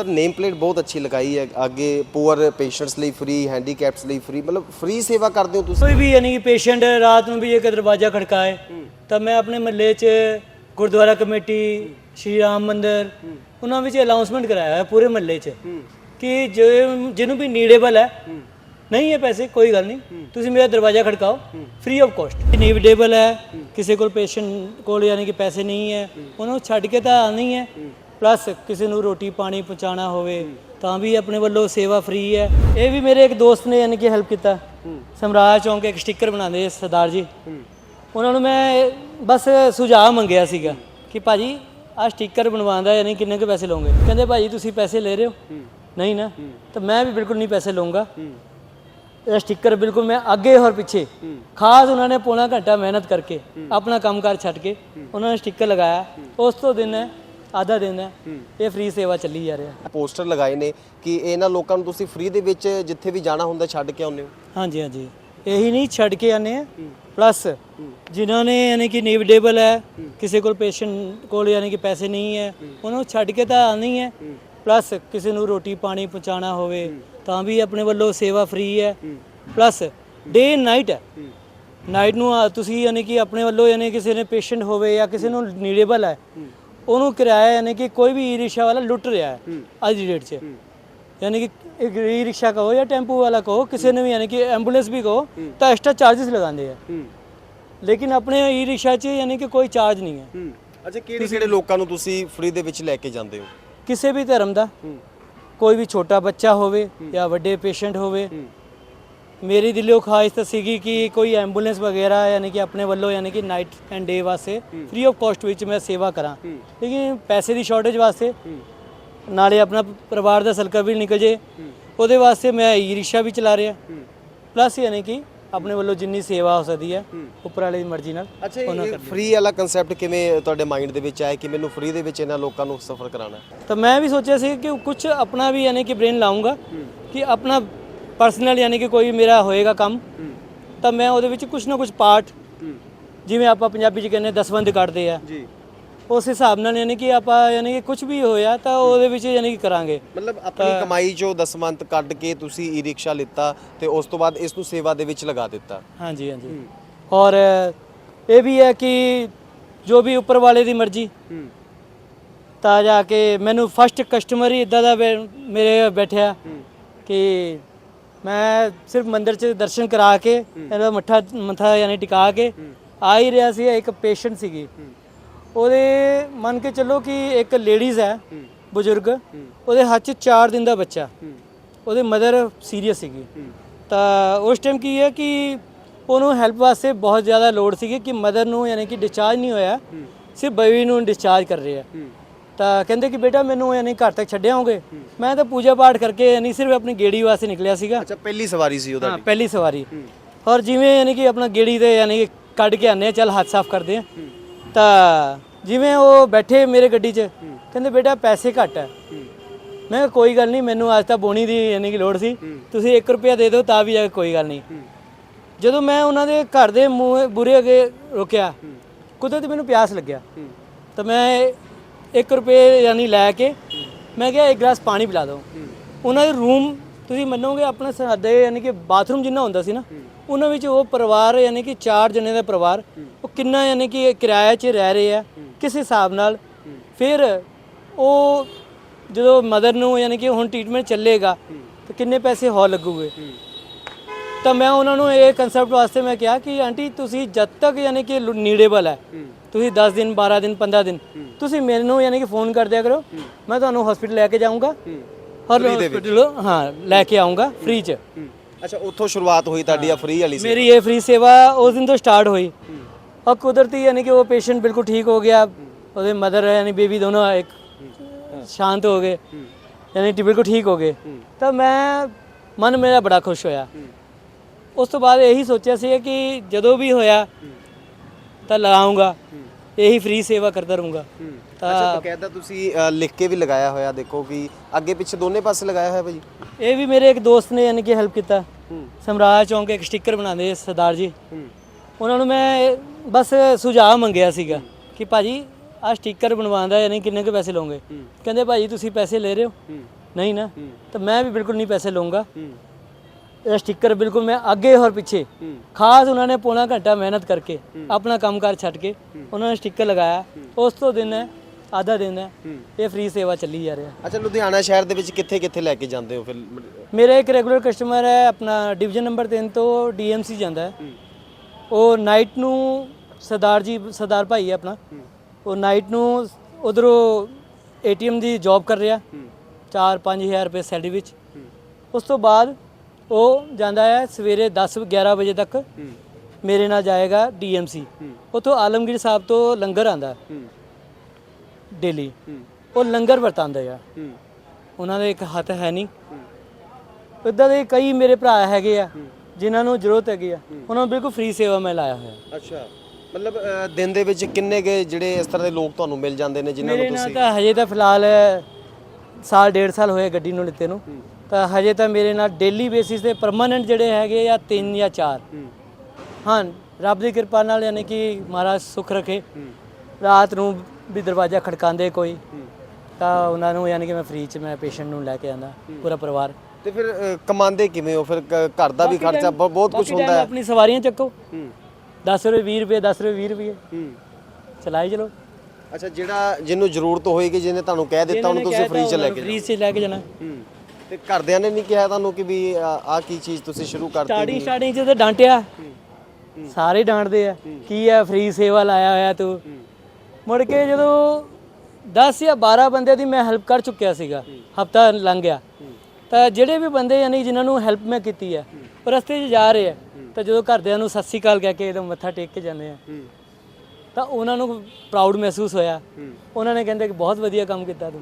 Sir name plate ਬਹੁਤ ਅੱਛੀ ਲਗਾਈ ਹੈ। ਅੱਗੇ ਪੂਅਰ ਪੇਸ਼ੈਂਟਸ ਲਈ ਫ੍ਰੀ ਹੈਂਡੀਕੈਪਸ ਲਈ ਫ੍ਰੀ ਮਤਲਬ ਫ੍ਰੀ ਸੇਵਾ ਕਰਦੇ ਹੋ ਤੁਸੀਂ? ਕੋਈ ਵੀ ਯਾਨੀ ਕਿ ਪੇਸ਼ੈਂਟ ਰਾਤ ਨੂੰ ਵੀ ਇੱਕ ਦਰਵਾਜ਼ਾ ਖੜਕਾਏ, ਤਾਂ ਮੈਂ ਆਪਣੇ ਮਹੱਲੇ 'ਚ ਗੁਰਦੁਆਰਾ ਕਮੇਟੀ, ਸ਼੍ਰੀ ਰਾਮ ਮੰਦਿਰ, ਉਹਨਾਂ ਵਿੱਚ ਅਨਾਉਂਸਮੈਂਟ ਕਰਾਇਆ ਹੈ ਪੂਰੇ ਮਹੱਲੇ 'ਚ ਕਿ ਜੋ- ਜਿਹਨੂੰ ਵੀ ਨੀਡੇਬਲ ਹੈ, ਨਹੀਂ ਹੈ ਪੈਸੇ, ਕੋਈ ਗੱਲ ਨਹੀਂ। ਤੁਸੀਂ ਮੇਰਾ ਦਰਵਾਜ਼ਾ ਖੜਕਾਓ ਫ੍ਰੀ ਆਫ ਕਾਸਟ ਨੀਡੇਬਲ ਹੈ, ਕਿਸੇ ਕੋਲ ਪੇਸ਼ੈਂਟ ਕੋਲ ਯਾਨੀ ਕਿ ਪੈਸੇ ਨਹੀਂ ਹੈ, ਉਹਨੂੰ ਛੱਡ ਕੇ ਤਾਂ ਆਉਣਾ ਹੀ ਹੈ। ਪਲੱਸ ਕਿਸੇ ਨੂੰ ਰੋਟੀ ਪਾਣੀ ਪਹੁੰਚਾਉਣਾ ਹੋਵੇ ਤਾਂ ਵੀ ਆਪਣੇ ਵੱਲੋਂ ਸੇਵਾ ਫ੍ਰੀ ਹੈ। ਇਹ ਵੀ ਮੇਰੇ ਇੱਕ ਦੋਸਤ ਨੇ ਯਾਨੀ ਕਿ ਹੈਲਪ ਕੀਤਾ। ਸਮਰਾਜ ਚੌਂਕ ਇੱਕ ਸਟicker ਬਣਾਉਂਦੇ ਸਰਦਾਰ ਜੀ। ਉਹਨਾਂ ਨੂੰ ਮੈਂ ਬਸ ਸੁਝਾਅ ਮੰਗਿਆ ਸੀਗਾ ਕਿ ਭਾਜੀ ਆ ਸਟicker ਬਣਵਾਉਣ ਦਾ ਯਾਨੀ ਕਿੰਨੇ ਕੁ ਪੈਸੇ ਲਓਗੇ? ਕਹਿੰਦੇ ਭਾਜੀ ਤੁਸੀਂ ਪੈਸੇ ਲੈ ਰਹੇ ਹੋ? ਨਹੀਂ ਨਾ। ਤਾਂ ਮੈਂ ਵੀ ਬਿਲਕੁਲ ਨਹੀਂ ਪੈਸੇ ਲਵਾਂਗਾ ਇਹ ਸਟicker ਬਿਲਕੁਲ ਮੈਂ ਅੱਗੇ ਔਰ ਪਿੱਛੇ। ਖਾਸ ਉਹਨਾਂ ਨੇ ਪੌਣਾ ਘੰਟਾ ਮਿਹਨਤ ਕਰਕੇ ਆਪਣਾ ਕੰਮਕਾਰ ਛੱਡ ਕੇ ਉਹਨਾਂ ਨੇ ਸਟicker ਲਗਾਇਆ। ਉਸ ਤੋਂ ਦਿਨ ਆਧਾ ਦਿਨ ਹੈ। ਇਹ ਫ੍ਰੀ ਸੇਵਾ ਚੱਲੀ ਜਾ ਰਿਹਾ। ਪੋਸਟਰ ਲਗਾਏ ਨੇ ਕਿ ਇਹਨਾਂ ਲੋਕਾਂ ਨੂੰ ਤੁਸੀਂ ਫ੍ਰੀ ਦੇ ਵਿੱਚ ਜਿੱਥੇ ਵੀ ਜਾਣਾ ਹੁੰਦਾ ਛੱਡ ਕੇ ਆਉਂਦੇ ਹੋ? ਹਾਂਜੀ ਹਾਂਜੀ। ਇਹੀ ਨਹੀਂ ਛੱਡ ਕੇ ਆਨੇ ਆ ਪਲੱਸ ਜਿਨ੍ਹਾਂ ਨੇ ਯਾਨੀ ਕਿ ਨੀਡੇਬਲ ਹੈ ਕਿਸੇ ਕੋਲ ਪੇਸ਼ੈਂਟ ਕੋਲ ਯਾਨੀ ਕਿ ਪੈਸੇ ਨਹੀਂ ਹੈ ਉਹਨਾਂ ਨੂੰ ਛੱਡ ਕੇ ਤਾਂ ਆਉਣਾ ਹੀ ਪਲੱਸ ਕਿਸੇ ਨੂੰ ਰੋਟੀ ਪਾਣੀ ਪਹੁੰਚਾਉਣਾ ਹੋਵੇ ਤਾਂ ਵੀ ਆਪਣੇ ਵੱਲੋਂ ਸੇਵਾ ਫ੍ਰੀ ਹੈ। ਪਲੱਸ ਡੇ ਨਾਈਟ ਹੈ। ਨਾਈਟ ਨੂੰ ਤੁਸੀਂ ਯਾਨੀ ਕਿ ਆਪਣੇ ਵੱਲੋਂ ਯਾਨੀ ਕਿਸੇ ਨੇ ਪੇਸ਼ੈਂਟ ਹੋਵੇ ਜਾਂ ਕਿਸੇ ਨੂੰ ਨੀਡੇਬਲ ਹੈ। ਉਹਨੂੰ ਕਿਰਾਇਆ ਯਾਨੀ ਕਿ ਕੋਈ ਵੀ ਈ ਰਿਕਸ਼ਾ ਵਾਲਾ ਲੁੱਟ ਰਿਹਾ ਹੈ ਅੱਜ ਦੀ ਡੇਟ 'ਚ। ਯਾਨੀ ਕਿ ਇੱਕ ਈ ਰਿਕਸ਼ਾ ਕਹੋ ਜਾਂ ਟੈਂਪੂ ਵਾਲਾ ਕਹੋ ਕਿਸੇ ਨੇ ਵੀ ਯਾਨੀ ਕਿ ਐਂਬੂਲੈਂਸ ਵੀ ਕਹੋ ਤਾਂ ਐਕਸਟਰਾ ਚਾਰजेस ਲਗਾਉਂਦੇ ਆ। ਲੇਕਿਨ ਆਪਣੇ ਈ ਰਿਕਸ਼ਾ 'ਚ ਯਾਨੀ ਕਿ ਕੋਈ ਚਾਰਜ ਨਹੀਂ ਹੈ। ਅੱਛਾ ਕਿਹੜੇ ਕਿਹੜੇ ਲੋਕਾਂ ਨੂੰ ਤੁਸੀਂ ਫ੍ਰੀ ਦੇ ਵਿੱਚ ਲੈ ਕੇ ਜਾਂਦੇ ਹੋ? ਕਿਸੇ ਵੀ ਧਰਮ ਦਾ। ਕੋਈ ਵੀ ਛੋਟਾ ਬੱਚਾ ਹੋਵੇ ਜਾਂ ਵੱਡੇ ਪੇਸ਼ੈਂਟ ਹੋਵੇ। ਮੇਰੀ ਦਿਲੋਂ ਖਾਹਿਸ਼ ਤਾਂ ਸੀਗੀ ਕਿ ਕੋਈ ਐਂਬੂਲੈਂਸ ਵਗੈਰਾ ਯਾਨੀ ਕਿ ਆਪਣੇ ਵੱਲੋਂ ਯਾਨੀ ਕਿ ਨਾਈਟ ਐਂਡ ਡੇ ਵਾਸਤੇ ਫ੍ਰੀ ਆਫ ਕਾਸਟ ਵਿੱਚ ਮੈਂ ਸੇਵਾ ਕਰਾਂ ਲੇਕਿਨ ਪੈਸੇ ਦੀ ਸ਼ਾਰਟੇਜ ਵਾਸਤੇ ਨਾਲੇ ਆਪਣਾ ਪਰਿਵਾਰ ਦਾ ਸਲਕਾ ਵੀ ਨਿਕਲ ਜੇ ਉਹਦੇ ਵਾਸਤੇ ਮੈਂ ਈ ਰਿਕਸ਼ਾ ਵੀ ਚਲਾ ਰਿਹਾ ਪਲੱਸ ਯਾਨੀ ਕਿ ਆਪਣੇ ਵੱਲੋਂ ਜਿੰਨੀ ਸੇਵਾ ਹੋ ਸਕਦੀ ਹੈ ਉੱਪਰ ਵਾਲੇ ਦੀ ਮਰਜ਼ੀ ਨਾਲ ਅੱਛਾ ਇਹ ਫ੍ਰੀ ਵਾਲਾ ਕਨਸੈਪਟ ਕਿਵੇਂ ਤੁਹਾਡੇ ਮਾਈਂਡ ਦੇ ਵਿੱਚ ਆਇਆ ਕਿ ਮੈਨੂੰ ਫ੍ਰੀ ਦੇ ਵਿੱਚ ਇਹਨਾਂ ਲੋਕਾਂ ਨੂੰ ਸਫਰ ਕਰਾਉਣਾ ਹੈ? ਤਾਂ ਮੈਂ ਵੀ ਸੋਚਿਆ ਸੀ ਕਿ ਕੁਝ ਆਪਣਾ ਵੀ ਯਾਨੀ ਕਿ ਬ੍ਰੇਨ ਲਾਉਂਗਾ ਕਿ ਆਪਣਾ ਪਰਸਨਲ ਯਾਨੀ ਕਿ ਕੋਈ ਮੇਰਾ ਹੋਏਗਾ ਕੰਮ ਤਾਂ ਮੈਂ ਉਹਦੇ ਵਿੱਚ ਕੁਝ ਨਾ ਕੁਝ ਪਾਰਟ ਜਿਵੇਂ ਆਪਾਂ ਪੰਜਾਬੀ ਚ ਕਹਿੰਦੇ ਦਸਵੰਦ ਕੱਢਦੇ ਆ। ਜੀ। ਉਸ ਹਿਸਾਬ ਨਾਲ ਯਾਨੀ ਕਿ ਆਪਾਂ ਯਾਨੀ ਕਿ ਕੁਝ ਵੀ ਹੋਇਆ ਤਾਂ ਉਹਦੇ ਵਿੱਚ ਯਾਨੀ ਕਿ ਕਰਾਂਗੇ। ਮਤਲਬ ਆਪਣੀ ਕਮਾਈ ਚੋਂ ਦਸਮੰਤ ਕੱਢ ਕੇ ਤੁਸੀਂ ਈ ਰਿਕਸ਼ਾ ਲਿੱਤਾ ਤੇ ਉਸ ਤੋਂ ਬਾਅਦ ਇਸ ਨੂੰ ਸੇਵਾ ਦੇ ਵਿੱਚ ਲਗਾ ਦਿੱਤਾ। ਹਾਂਜੀ ਹਾਂਜੀ। ਔਰ ਇਹ ਵੀ ਹੈ ਕਿ ਜੋ ਵੀ ਉੱਪਰ ਵਾਲੇ ਦੀ ਮਰਜ਼ੀ ਤਾਂ ਜਾ ਕੇ ਮੈਨੂੰ ਫਸਟ ਕਸਟਮਰ ਹੀ ਇਦਾਂ ਦਾ ਮੇਰੇ ਬੈਠਿਆ ਕਿ ਮੈਂ ਸਿਰਫ ਮੰਦਿਰ 'ਚ ਦਰਸ਼ਨ ਕਰਾ ਕੇ ਇਹਦਾ ਮੱਠਾ ਮੱਥਾ ਯਾਨੀ ਟਿਕਾ ਕੇ ਆ ਹੀ ਰਿਹਾ ਸੀ ਇੱਕ ਪੇਸ਼ੈਂਟ ਸੀਗੀ। ਉਹਦੇ ਮੰਨ ਕੇ ਚੱਲੋ ਕਿ ਇੱਕ ਲੇਡੀਜ਼ ਹੈ ਬਜ਼ੁਰਗ ਉਹਦੇ ਹੱਥ 'ਚ 4 ਦਿਨ ਦਾ ਬੱਚਾ। ਉਹਦੇ ਮਦਰ ਸੀਰੀਅਸ ਸੀਗੀ। ਤਾਂ ਉਸ ਟਾਈਮ ਕੀ ਹੈ ਕਿ ਉਹਨੂੰ ਹੈਲਪ ਵਾਸਤੇ ਬਹੁਤ ਜ਼ਿਆਦਾ ਲੋੜ ਸੀਗੀ ਕਿ ਮਦਰ ਨੂੰ ਯਾਨੀ ਕਿ ਡਿਸਚਾਰਜ ਨਹੀਂ ਹੋਇਆ। ਸਿਰਫ ਬੇਬੀ ਨੂੰ ਡਿਸਚਾਰਜ ਕਰ ਰਹੇ। ਆ ਤਾਂ ਕਹਿੰਦੇ ਕਿ ਬੇਟਾ ਮੈਨੂੰ ਯਾਨੀ ਘਰ ਤੱਕ ਛੱਡਿਆ ਹੋਗੇ। ਮੈਂ ਤਾਂ ਪੂਜਾ ਪਾਠ ਕਰਕੇ ਯਾਨੀ ਸਿਰਫ ਆਪਣੀ ਗੇੜੀ ਵਾਸਤੇ ਨਿਕਲਿਆ ਸੀਗਾ। ਅੱਛਾ ਪਹਿਲੀ ਸਵਾਰੀ ਸੀ ਉਹਦਾ ਹਾਂ ਪਹਿਲੀ ਸਵਾਰੀ। ਔਰ ਜਿਵੇਂ ਯਾਨੀ ਕਿ ਆਪਣਾ ਗੇੜੀ ਤੇ ਯਾਨੀ ਕਿ ਕੱਢ ਕੇ ਆਨੇ ਚੱਲ ਹੱਥ ਸਾਫ਼ ਕਰਦੇ ਆ ਤਾਂ ਜਿਵੇਂ ਉਹ ਬੈਠੇ ਮੇਰੇ ਗੱਡੀ 'ਚ ਕਹਿੰਦੇ ਬੇਟਾ ਪੈਸੇ ਘੱਟ ਹੈ। ਮੈਂ ਕਿਹਾ ਕੋਈ ਗੱਲ ਨਹੀਂ ਮੈਨੂੰ ਅੱਜ ਤਾਂ ਬੋਣੀ ਦੀ ਯਾਨੀ ਕਿ ਲੋੜ ਸੀ। ਤੁਸੀਂ 1 ਰੁਪਿਆ ਦੇ ਦਿਓ ਤਾਂ ਵੀ ਜਾ ਕੇ ਕੋਈ ਗੱਲ ਨਹੀਂ। ਜਦੋਂ ਮੈਂ ਉਹਨਾਂ ਦੇ ਘਰ ਦੇ ਮੂੰਹ ਬੁਰੇ ਅਗੇ ਰੁਕਿਆ ਕੁਦਰਤ ਮੈਨੂੰ ਪਿਆਸ ਲੱਗਿਆ। ਤਾਂ ਮੈਂ 1 ਰੁਪਏ ਯਾਨੀ ਲੈ ਕੇ ਮੈਂ ਕਿਹਾ ਇੱਕ ਗਲਾਸ ਪਾਣੀ ਪਿਲਾ ਦਿਓ। ਉਹਨਾਂ ਦੇ ਰੂਮ ਤੁਸੀਂ ਮੰਨੋਗੇ ਆਪਣਾ ਸਾਡੇ ਯਾਨੀ ਕਿ ਬਾਥਰੂਮ ਜਿੰਨਾ ਹੁੰਦਾ ਸੀ ਨਾ ਉਹਨਾਂ ਵਿੱਚ ਉਹ ਪਰਿਵਾਰ ਯਾਨੀ ਕਿ ਚਾਰ ਜਣੇ ਦਾ ਪਰਿਵਾਰ ਉਹ ਕਿੰਨਾ ਯਾਨੀ ਕਿ ਕਿਰਾਇਆ 'ਚ ਰਹਿ ਰਹੇ ਆ ਕਿਸ ਹਿਸਾਬ ਨਾਲ। ਫਿਰ ਉਹ ਜਦੋਂ ਮਦਰ ਨੂੰ ਯਾਨੀ ਕਿ ਹੁਣ ਟ੍ਰੀਟਮੈਂਟ ਚੱਲੇਗਾ ਤਾਂ ਕਿੰਨੇ ਪੈਸੇ ਹੋਰ ਲੱਗੂਗੇ? ਤਾਂ ਮੈਂ ਉਹਨਾਂ ਨੂੰ ਇਹ ਕਨਸੈਪਟ ਵਾਸਤੇ ਮੈਂ ਕਿਹਾ ਕਿ ਆਂਟੀ ਤੁਸੀਂ ਜਦ ਤੱਕ ਯਾਨੀ ਕਿ ਨੀਡੇਬਲ ਹੈ ਤੁਸੀਂ 10 ਦਿਨ 12 ਦਿਨ 15 ਦਿਨ ਤੁਸੀਂ ਮੈਨੂੰ ਯਾਨੀ ਕਿ ਫੋਨ ਕਰ ਦਿਆ ਕਰੋ ਮੈਂ ਤੁਹਾਨੂੰ ਹਸਪੀਟਲ ਲੈ ਕੇ ਜਾਊਂਗਾ। ਹਰ ਹਸਪੀਟਲ ਹਾਂ ਲੈ ਕੇ ਆਊਂਗਾ ਫ੍ਰੀ ਚ। ਅੱਛਾ ਉੱਥੋਂ ਸ਼ੁਰੂਆਤ ਹੋਈ ਤੁਹਾਡੀ ਆ ਫ੍ਰੀ ਵਾਲੀ ਸੀ ਮੇਰੀ ਇਹ ਫ੍ਰੀ ਸੇਵਾ ਉਸ ਦਿਨ ਤੋਂ ਸਟਾਰਟ ਹੋਈ। ਔਰ ਕੁਦਰਤੀ ਯਾਨੀ ਕਿ ਉਹ ਪੇਸ਼ੈਂਟ ਬਿਲਕੁਲ ਠੀਕ ਹੋ ਗਿਆ। ਉਹਦੇ ਮਦਰ ਯਾਨੀ ਬੇਬੀ ਦੋਨੋਂ ਇੱਕ ਸ਼ਾਂਤ ਹੋ ਗਏ। ਯਾਨੀ ਕਿ ਬਿਲਕੁਲ ਠੀਕ ਹੋ ਗਏ। ਤਾਂ ਮੈਂ ਮਨ ਮੇਰਾ ਬੜਾ ਖੁਸ਼ ਹੋਇਆ। ਉਸ ਤੋਂ ਬਾਅਦ ਇਹੀ ਸੋਚਿਆ ਸੀ ਕਿ ਜਦੋਂ ਵੀ ਹੋਇਆ ਤਾਂ ਲਾਉਂਗਾ। ਇਹੀ ਫ੍ਰੀ ਸੇਵਾ ਕਰਦਾ ਰਹੂੰਗਾ। ਅੱਛਾ ਤਾਂ ਬਕਾਇਦਾ ਤੁਸੀਂ ਅ, ਲਿਖ ਕੇ ਵੀ ਲਗਾਇਆ ਹੋਇਆ ਦੇਖੋ ਵੀ ਅੱਗੇ ਪਿੱਛੇ ਦੋਨੇ ਪਾਸੇ ਲਗਾਇਆ ਹੋਇਆ ਭਾਜੀ? ਇਹ ਵੀ ਮੇਰੇ ਇੱਕ ਦੋਸਤ ਨੇ ਯਾਨੀ ਕਿ ਹੈਲਪ ਕੀਤਾ। ਸਮਰਾਜ ਚੌਂਕ ਇੱਕ ਸਟicker ਬਣਾਉਂਦੇ ਸਰਦਾਰ ਜੀ। ਉਹਨਾਂ ਨੂੰ ਮੈਂ ਬਸ ਸੁਝਾਅ ਮੰਗਿਆ ਸੀਗਾ ਕਿ ਭਾਜੀ ਆ ਸਟicker ਬਣਵਾਉਂਦਾ ਯਾਨੀ ਕਿੰਨੇ ਕੁ ਪੈਸੇ ਲਓਗੇ? ਕਹਿੰਦੇ ਭਾਜੀ ਤੁਸੀਂ ਪੈਸੇ ਲੈ ਰਹੇ ਹੋ? ਨਹੀਂ ਨਾ। ਤਾਂ ਮੈਂ ਵੀ ਬਿਲਕੁਲ ਨਹੀਂ ਪੈਸੇ ਲਵਾਂਗਾ ਇਹ ਸਟicker ਬਿਲਕੁਲ ਮੈਂ ਅੱਗੇ ਔਰ ਪਿੱਛੇ। ਖਾਸ ਉਹਨਾਂ ਨੇ ਪੌਣਾ ਘੰਟਾ ਮਿਹਨਤ ਕਰਕੇ ਆਪਣਾ ਕੰਮਕਾਰ ਛੱਡ ਕੇ ਉਹਨਾਂ ਨੇ ਸਟicker ਲਗਾਇਆ। ਉਸ ਤੋਂ ਦਿਨ ਹੈ ਆਧਾ ਦਿਨ ਹੈ ਇਹ ਫ੍ਰੀ ਸੇਵਾ ਚੱਲੀ ਜਾ ਰਿਹਾ ਅੱਛਾ ਲੁਧਿਆਣਾ ਸ਼ਹਿਰ ਦੇ ਵਿੱਚ ਕਿੱਥੇ ਕਿੱਥੇ ਲੈ ਕੇ ਜਾਂਦੇ ਹੋ ਫਿਰ? ਮੇਰਾ ਇੱਕ ਰੈਗੂਲਰ ਕਸਟਮਰ ਹੈ ਆਪਣਾ ਡਿਵੀਜ਼ਨ ਨੰਬਰ 3 ਤੋਂ ਡੀਐਮਸੀ ਜਾਂਦਾ ਹੈ। ਉਹ ਨਾਈਟ ਨੂੰ ਸਰਦਾਰ ਜੀ ਸਰਦਾਰ ਭਾਈ ਹੈ ਆਪਣਾ। ਉਹ ਨਾਈਟ ਨੂੰ ਉਧਰੋਂ ਏਟੀਐਮ ਦੀ ਜੌਬ ਕਰ ਰਿਹਾ। 4-5000 ਰੁਪਏ ਸੈਲਰੀ ਵਿੱਚ। ਉਸ ਤੋਂ ਬਾਅਦ ਉਹ ਜਾਂਦਾ ਹੈ ਸਵੇਰੇ 10-11 ਵਜੇ ਤੱਕ ਮੇਰੇ ਨਾਲ ਜਾਏਗਾ ਡੀਐਮਸੀ ਉਥੋਂ ਆਲਮਗੀਰ ਸਾਹਿਬ ਤੋਂ ਲੰਗਰ ਆਂਦਾ ਡੇਲੀ ਉਹ ਲੰਗਰ ਵਰਤਾਉਂਦੇ ਆ। ਉਹਨਾਂ ਦਾ ਇੱਕ ਹੱਥ ਹੈ ਨਹੀਂ। ਇਦਾਂ ਦੇ ਕਈ ਮੇਰੇ ਭਰਾ ਹੈਗੇ ਆ ਜਿਨ੍ਹਾਂ ਨੂੰ ਜ਼ਰੂਰਤ ਹੈਗੀ ਆ। ਉਹਨਾਂ ਨੂੰ ਬਿਲਕੁਲ ਫ੍ਰੀ ਸੇਵਾ ਮੈਂ ਲਾਇਆ ਹੋਇਆ। ਅੱਛਾ। ਮਤਲਬ ਦਿਨ ਦੇ ਵਿੱਚ ਕਿੰਨੇ ਕੇ ਜਿਹੜੇ ਇਸ ਤਰ੍ਹਾਂ ਦੇ ਲੋਕ ਤੁਹਾਨੂੰ ਮਿਲ ਜਾਂਦੇ ਨੇ ਜਿਨ੍ਹਾਂ ਨੂੰ ਮੇਰੇ ਨਾਲ ਤੁਸੀਂ ਤਾਂ ਹਜੇ ਤਾਂ ਫਿਲਹਾਲ ਸਾਲ ਡੇਢ ਸਾਲ ਹੋਏ ਗੱਡੀ ਨੂੰ ਲਿੱਤੇ ਨੂੰ। ਤਾਂ ਹਜੇ ਤਾਂ ਮੇਰੇ ਨਾਲ ਡੇਲੀ ਬੇਸਿਸ ਤੇ ਪਰਮਾਨੈਂਟ ਜਿਹੜੇ ਹੈਗੇ ਆ ਤਿੰਨ ਜਾਂ ਚਾਰ। ਹਾਂ। ਰੱਬ ਦੀ ਕਿਰਪਾ ਨਾਲ ਯਾਨੀ ਕਿ ਮਹਾਰਾਜ ਸੁਖ ਰੱਖੇ। ਰਾਤ ਨੂੰ ਵੀ ਦਰਵਾਜ਼ਾ ਖੜਕਾਉਂਦੇ ਕੋਈ। ਤਾਂ ਉਹਨਾਂ ਨੂੰ ਯਾਨੀ ਕਿ ਮੈਂ ਫ੍ਰੀ ਚ ਮੈਂ ਪੇਸ਼ੈਂਟ ਨੂੰ ਲੈ ਕੇ ਆਂਦਾ ਪੂਰਾ ਪਰਿਵਾਰ। ਤੇ ਫਿਰ ਕਮਾਉਂਦੇ ਕਿਵੇਂ ਹੋ? ਫਿਰ ਘਰ ਦਾ ਵੀ ਖਰਚਾ ਬਹੁਤ ਕੁਝ ਹੁੰਦਾ ਹੈ। ਆਪਣੀ ਸਵਾਰੀਆਂ ਚੱਕੋ। ਹੂੰ। 10 ਰੁਪਏ 20 ਰੁਪਏ 10 ਰੁਪਏ 20 ਰੁਪਏ। ਹੂੰ। ਚਲਾਈ ਚਲੋ। ਅੱਛਾ ਜਿਹੜਾ ਜਿਹਨੂੰ ਜ਼ਰੂਰਤ ਹੋਏਗੀ ਜਿਹਨੇ ਤੁਹਾਨੂੰ ਕਹਿ ਦਿੱਤਾ ਉਹਨੂੰ ਤੁਸੀਂ ਫ੍ਰੀ ਚ ਲੈ ਕੇ ਫ੍ਰੀ ਚ ਲੈ ਕੇ ਜਾਣਾ। ਹੂੰ। ਤੇ ਘਰਦਿਆਂ ਨੇ ਨਹੀਂ ਕਿਹਾ ਤੁਹਾਨੂੰ ਕਿ ਵੀ ਆ ਕੀ ਚੀਜ਼ ਤੁਸੀਂ ਸ਼ੁਰੂ ਕਰਤੀ ਸਟਾਰਟਿੰਗ ਸਟਾਰਟਿੰਗ ਚ ਤਾਂ ਡਾਂਟਿਆ। ਸਾਰੇ ਡਾਂਟਦੇ ਆ ਕੀ ਆ ਫ੍ਰੀ ਸੇਵਾ ਲਾਇਆ ਹੋਇਆ ਤੂੰ? ਮੁੜ ਕੇ ਜਦੋਂ 10 ਜਾਂ 12 ਬੰਦਿਆਂ ਦੀ ਮੈਂ ਹੈਲਪ ਕਰ ਚੁੱਕਿਆ ਸੀਗਾ ਹਫਤਾ ਲੰਘ ਗਿਆ। ਤਾਂ ਜਿਹੜੇ ਵੀ ਬੰਦੇ ਯਾਨੀ ਜਿਨ੍ਹਾਂ ਨੂੰ ਹੈਲਪ ਮੈਂ ਕੀਤੀ ਉਹ ਰਸਤੇ 'ਚ ਜਾ ਰਹੇ ਆ। ਤਾਂ ਜਦੋਂ ਘਰਦਿਆਂ ਨੂੰ ਸਤਿ ਸ਼੍ਰੀ ਅਕਾਲ ਕਹਿ ਕੇ ਇਹਦਾ ਮੱਥਾ ਟੇਕ ਕੇ ਜਾਂਦੇ ਆ ਤਾਂ ਉਹਨਾਂ ਨੂੰ ਪ੍ਰਾਊਡ ਮਹਿਸੂਸ ਹੋਇਆ। ਉਹਨਾਂ ਨੇ ਕਹਿੰਦੇ ਕਿ ਬਹੁਤ ਵਧੀਆ ਕੰਮ ਕੀਤਾ ਤੂੰ।